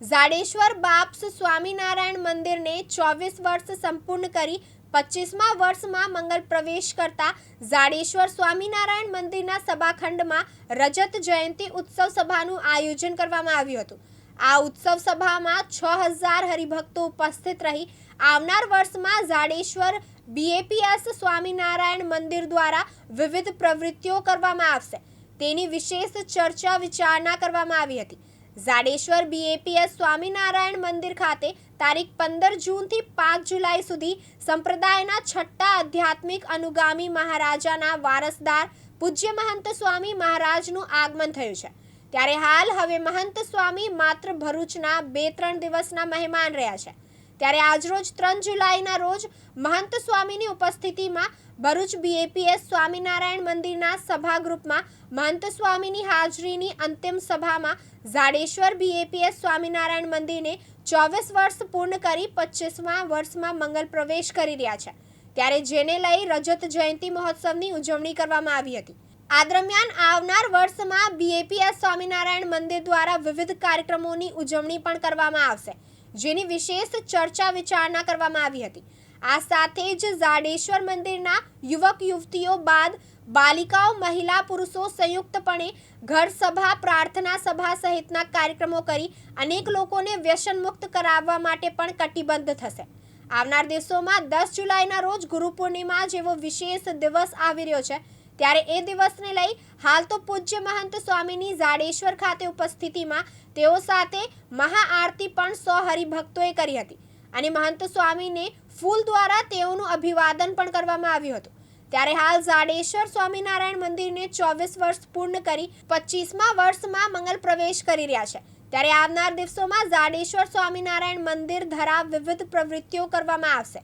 ઝાડેશ્વર બાપ્સ સ્વામિનારાયણ મંદિરને ચોવીસ વર્ષ સંપૂર્ણ કરી પચીસમા વર્ષમાં મંગલ પ્રવેશ કરતા જાડેશ્વર સ્વામિનારાયણ મંદિરના સભાખંડમાં રજત જયંતિ ઉત્સવ સભાનું આયોજન કરવામાં આવ્યું હતું. આ ઉત્સવ સભામાં છ હજાર હરિભક્તો ઉપસ્થિત રહી આવનાર વર્ષમાં જાડેશ્વર બીએપીએસ સ્વામિનારાયણ મંદિર દ્વારા વિવિધ પ્રવૃત્તિઓ કરવામાં આવશે. તેની વિશેષ ચર્ચા વિચારણા કરવામાં આવી હતી. ઝાડેશ્વર બીએપીએસ સ્વામિનારાયણ મંદિર ખાતે તારીખ પંદર જૂનથી પાંચ જુલાઈ સુધી સંપ્રદાયના છઠ્ઠા આધ્યાત્મિક અનુગામી મહારાજાના વારસદાર પૂજ્ય મહંત સ્વામી મહારાજનું આગમન થયું છે. ત્યારે હાલ હવે મહંત સ્વામી માત્ર ભરૂચના બે ત્રણ દિવસના મહેમાન રહ્યા છે. ત્યારે આજરોજ ત્રણ જુલાઈના રોજ મહંત સ્વામીની ઉપસ્થિતિમાં ભરૂચ બીએપીએસ સ્વામિનારાયણ મંદિરના સભાગૃહમાં મહંત સ્વામીની હાજરીની અંતિમ સભામાં ઝાડેશ્વર બીએપીએસ સ્વામિનારાયણ મંદિરને ચોવીસ વર્ષ પૂર્ણ કરી પચીસમા વર્ષમાં મંગલ પ્રવેશ કરી રહ્યા છે. ત્યારે જેને લઈ રજત જયંતિ મહોત્સવની ઉજવણી કરવામાં આવી હતી. આ દરમિયાન આવનાર વર્ષમાં બીએપીએસ સ્વામિનારાયણ મંદિર દ્વારા વિવિધ કાર્યક્રમોની ઉજવણી પણ કરવામાં આવશે. જેની વિશેષ ચર્ચા વિચારણા કરવામાં આવી હતી. આ સાથે જ ઝાડેશ્વર મંદિરના યુવક યુવતીઓ બાદ બાલિકાઓ, મહિલા પુરુષો સંયુક્તપણે ઘર સભા, પ્રાર્થના સભા સહિતના કાર્યક્રમો કરી અનેક લોકોને વ્યસનમુક્ત કરાવવા માટે પણ કટિબદ્ધ થશે. આવનાર દિવસોમાં દસ જુલાઈના રોજ ગુરુ પૂર્ણિમા જેવો વિશેષ દિવસ આવી રહ્યો છે. ત્યારે એ દિવસને લઈ હાલ તો પૂજ્ય મહંત સ્વામીની જાડેશ્વર ખાતે ઉપસ્થિતિમાં તેઓ સાથે મહાઆરતી પણ સો હરિભક્તોએ કરી હતી. અને મહંત સ્વામીને ફૂલ દ્વારા તેઓનું અભિવાદન પણ કરવામાં આવ્યું હતું. ત્યારે હાલ જાડેશ્વર સ્વામિનારાયણ મંદિરને ચોવીસ વર્ષ પૂર્ણ કરી પચીસમા વર્ષમાં મંગલ પ્રવેશ કરી રહ્યા છે. ત્યારે આવનાર દિવસોમાં જાડેશ્વર સ્વામિનારાયણ મંદિર ધરા વિવિધ પ્રવૃત્તિઓ કરવામાં આવશે.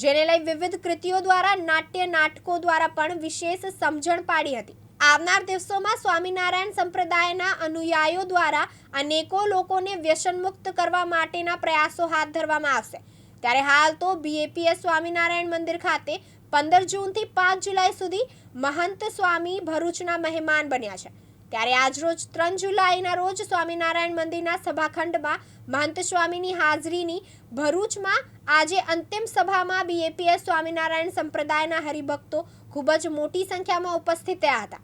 જેને લઈ વિવિધ કૃતિઓ દ્વારા નાટ્ય નાટકો દ્વારા પણ વિશેષ સમજણ પાડી હતી. આવનાર દિવસોમાં સ્વામિનારાયણ સંપ્રદાયના અનુયાયીઓ દ્વારા અનેકો લોકોને વ્યસનમુક્ત કરવા માટેના પ્રયાસો હાથ ધરવામાં આવશે. ત્યારે હાલ તો બીએપીએસ સ્વામિનારાયણ મંદિર ખાતે પંદર જૂનથી પાંચ જુલાઈ સુધી મહંત સ્વામી ભરૂચના મહેમાન બન્યા છે. ત્યારે આજરોજ ત્રણ જુલાઈના રોજ સ્વામિનારાયણ મંદિરના સભાખંડમાં મહંત સ્વામીની હાજરીની ભરૂચમાં આજે અંતિમ સભામાં બીએપીએસ સ્વામિનારાયણ સંપ્રદાયના હરિભક્તો ખૂબ જ મોટી સંખ્યામાં ઉપસ્થિત થયા હતા.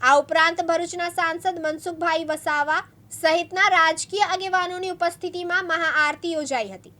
આ ઉપરાંત ભરૂચના સાંસદ મનસુખભાઈ વસાવા સહિતના રાજકીય આગેવાનોની ઉપસ્થિતિમાં મહાઆરતી યોજાઈ હતી.